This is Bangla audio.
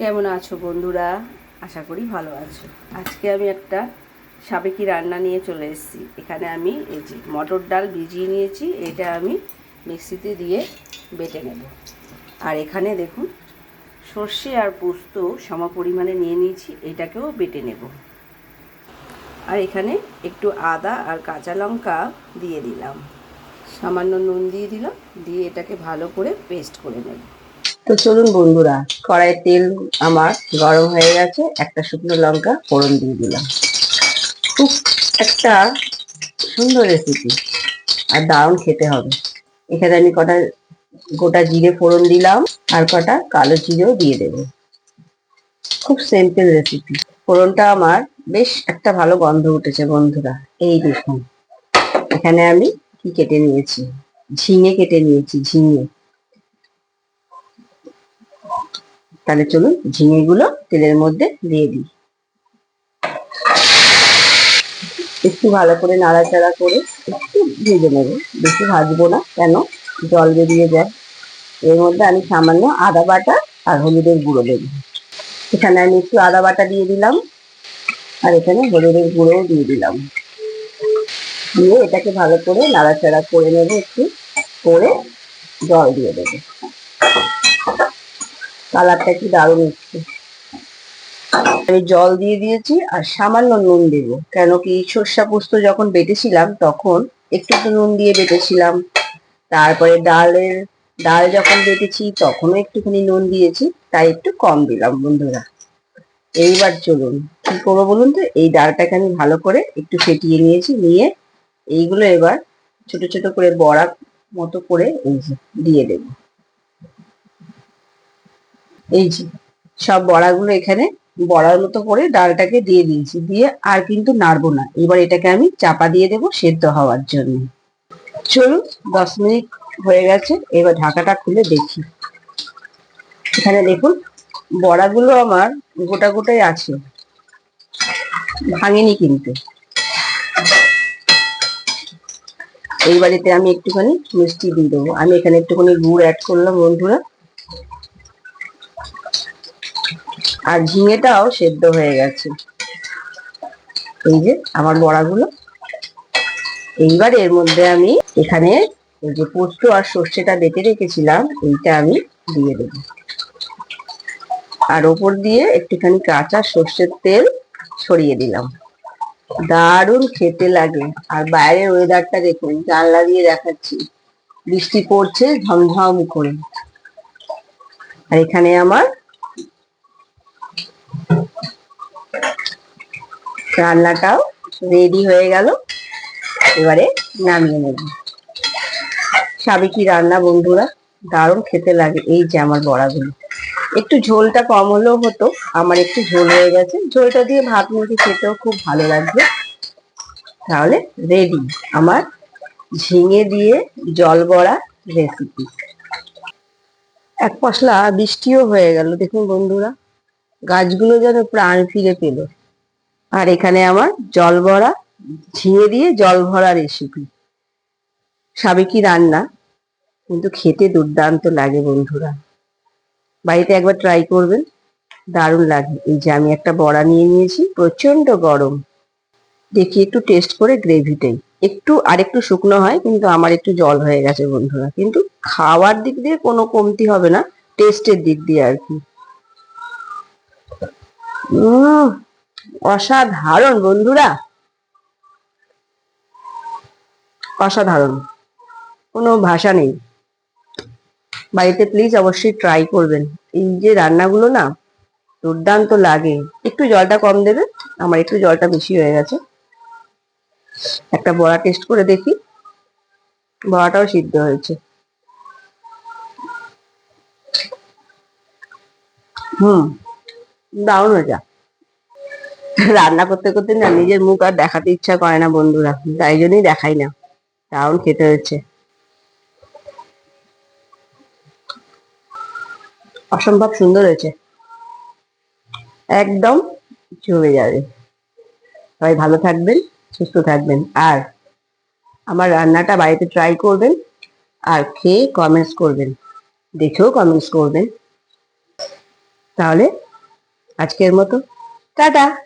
কেমন আছো বন্ধুরা? আশা করি ভালো আছো। আজকে আমি একটা সাবেকি রান্না নিয়ে চলে এসেছি। এখানে আমি এই যে মটর ডাল ভিজিয়ে নিয়েছি, এটা আমি মিক্সিতে দিয়ে বেটে নেব। আর এখানে দেখুন, সর্ষে আর পোস্ত সম পরিমাণে নিয়ে নিয়েছি, এটাকেও বেটে নেব। আর এখানে একটু আদা আর কাঁচা লঙ্কা দিয়ে দিলাম। সামান্য নুন দিয়ে দিলাম, দিয়ে এটাকে ভালো করে পেস্ট করে নেব। তো চলুন বন্ধুরা কড়াইয়ের তেল আমার গরম হয়ে গেছে, একটা শুকনো লঙ্কা ফোড়ন দিয়ে দিলাম। খুব একটা সুন্দর রেসিপি আর দারুণ খেতে হবে। এখানে আমি কটা, গোটা জিরে ফোড়ন দিলাম, আর কটা কালো জিরেও দিয়ে দেবো। খুব সিম্পল রেসিপি ফোড়নটা আমার বেশ একটা ভালো গন্ধ উঠেছে বন্ধুরা। এই দেখুন, এখানে আমি কি কেটে নিয়েছি? ঝিঙে কেটে নিয়েছি, ঝিঙে। তাহলে চলুন ঝিঙেগুলো তেলের মধ্যে দিয়ে দিই। একটু ভালো করে নাড়াচাড়া করে একটু ভেজে নেব। বেশি ভাজবো না, কেন? জল বেরিয়ে যায়। এর মধ্যে আমি সামান্য আদা বাটা আর হলুদের গুঁড়ো দেব। এখানে আমি একটু আদা বাটা দিয়ে দিলাম আর এখানে হলুদের গুঁড়োও দিয়ে দিলাম। দিয়ে এটাকে ভালো করে নাড়াচাড়া করে নেব একটু। করে জল দিয়ে দেবো। কালারটা কি দারুণ এসছে আমি জল দিয়ে দিয়েছি আর সামান্য নুন দেব, কেন কি সর্ষা পোস্ত যখন বেটেছিলাম তখন একটু একটু নুন দিয়ে বেটেছিলাম। তারপরে ডালের, ডাল যখন বেটেছি তখনও একটুখানি নুন দিয়েছি, তাই একটু কম দিলাম বন্ধুরা। এইবার চলুন, কি করব বলুন তো? এই ডালটাকে আমি ভালো করে একটু ফেটিয়ে নিয়েছি, নিয়ে এইগুলো এবার ছোট ছোট করে বড়া মতো করে এই দিয়ে দেবো। এই যে সব বড়াগুলো এখানে বড়ার মতো করে ডালটাকে দিয়ে দিয়েছি, দিয়ে আর কিন্তু নাড়বো না। এবার এটাকে আমি চাপা দিয়ে দেবো সেদ্ধ হওয়ার জন্য। চলুন, দশ মিনিট হয়ে গেছে, এবার ঢাকাটা খুলে দেখি। এখানে দেখুন, বড়াগুলো আমার গোটা গোটাই আছে। ভাঙেনি কিন্তু। এই বাড়িতে আমি একটুখানি মিষ্টি দিয়ে দেবো। আমি এখানে একটুখানি গুড় অ্যাড করলাম বন্ধুরা। আর ঝিঙেটাও সেদ্ধ হয়ে গেছে। এই যে আমার বড়াগুলো। এইবার এর মধ্যে আমি এখানে এই যে পোস্ত আর সর্ষেটা বেটে রেখেছিলাম, এইটা আমি দিয়ে দেব। আর ওপর দিয়ে একটুখানি কাঁচা সর্ষের তেল ছড়িয়ে দিলাম। দারুণ খেতে লাগে। আর বাইরের ওয়েদারটা দেখুন, জানলা দিয়ে দেখাচ্ছি। বৃষ্টি পড়ছে ঝমঝম করে। আর এখানে আমার রান্নাটাও রেডি হয়ে গেল। এবারে নামিয়ে নেব। সাবেকি রান্না বন্ধুরা? দারুণ খেতে লাগে এই যে আমার বড়াগুলো। একটু ঝোলটা কম হলেও হতো, আমার একটু ঝোল হয়ে গেছে। ঝোলটা দিয়ে ভাত মুখে খেতেও খুব ভালো লাগবে। তাহলে রেডি আমার ঝিঙে দিয়ে জল বড়া রেসিপি এক পশলা বৃষ্টিও হয়ে গেল, দেখুন বন্ধুরা। গাছগুলো যেন প্রাণ ফিরে পেল। আর এখানে আমার জল ভরা ঝিঙে দিয়ে জল ভরা রেসিপি সাবেকি রান্না? কিন্তু খেতে দুর্দান্ত লাগে বন্ধুরা। বাড়িতে একবার ট্রাই করবেন, দারুণ লাগে। এই যে আমি একটা বড়া নিয়ে নিয়েছি প্রচণ্ড গরম। দেখি একটু টেস্ট করে গ্রেভিটাই একটু, আর একটু শুকনো হয়, কিন্তু আমার একটু জল হয়ে গেছে বন্ধুরা। কিন্তু খাওয়ার দিক দিয়ে কোনো কমতি হবে না টেস্টের দিক দিয়ে আর কি। অসাধারণ, বন্ধুরা। অসাধারণ। কোনো ভাষা নেই। বাড়িতে প্লিজ অবশ্যই ট্রাই করবেন। এই যে রান্নাগুলো না, দুর্দান্ত লাগে। একটু জলটা কম দেবে, আমার একটু জলটা বেশি হয়ে গেছে। একটা বড়া টেস্ট করে দেখি। বড়াটাও সিদ্ধ হয়েছে। হুম দারুণ হয়েছে রান্না করতে করতে না নিজের মুখ আর দেখাতে ইচ্ছা করে না বন্ধুরা। তাই জন্যই দেখাই না। দারুণ খেতে হচ্ছে অসম্ভব সুন্দর হয়েছে। একদম জমে যাবে। সবাই ভালো থাকবেন, সুস্থ থাকবেন। আর আমার রান্নাটা বাড়িতে ট্রাই করবেন আর খেয়ে কমেন্টস করবেন। দেখেও কমেন্টস করবেন। তাহলে আজকের মতো। টাটা!